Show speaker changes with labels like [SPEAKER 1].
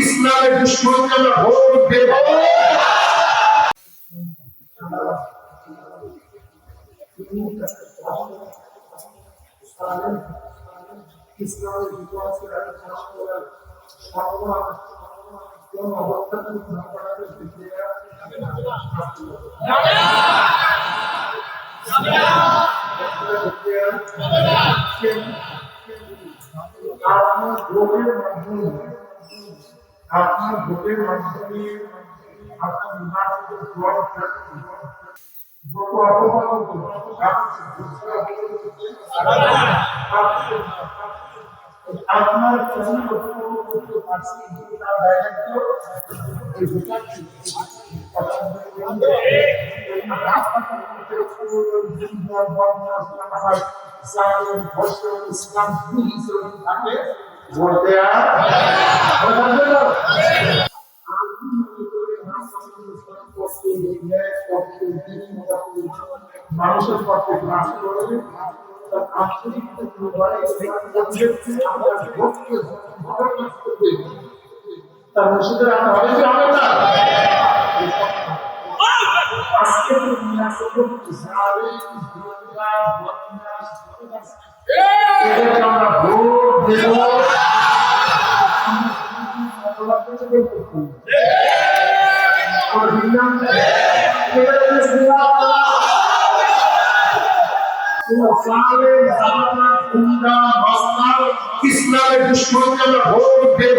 [SPEAKER 1] ইসলামের দুশ্মনকে আমরা ভোট দেব ইসলামের বিপক্ষে একটা কাজ করার সর্বনাশ কোন অবস্থা না করার দিকে আপনার ভোটের মাধ্যমে, আপনার ভোটের মাধ্যমে আপনার নির্বাচিত দল যত অপমান আপনার কিছু করতে পারছি, তার দায়িত্ব এই ভোটারটি ইসলাম থাকে ভোট দেয়া মানুষের পক্ষে কাজ করে তার আন্তরিকতা তার মসজিদের আমরা হবে কি হবে না? আজকে তো নিয়ে আসব ইসরায়েল দুনিয়া বদমাস এদেরকে আমরা ভোট দেব। ইসলামের দুশ্মনকে আমরা ভোট দেব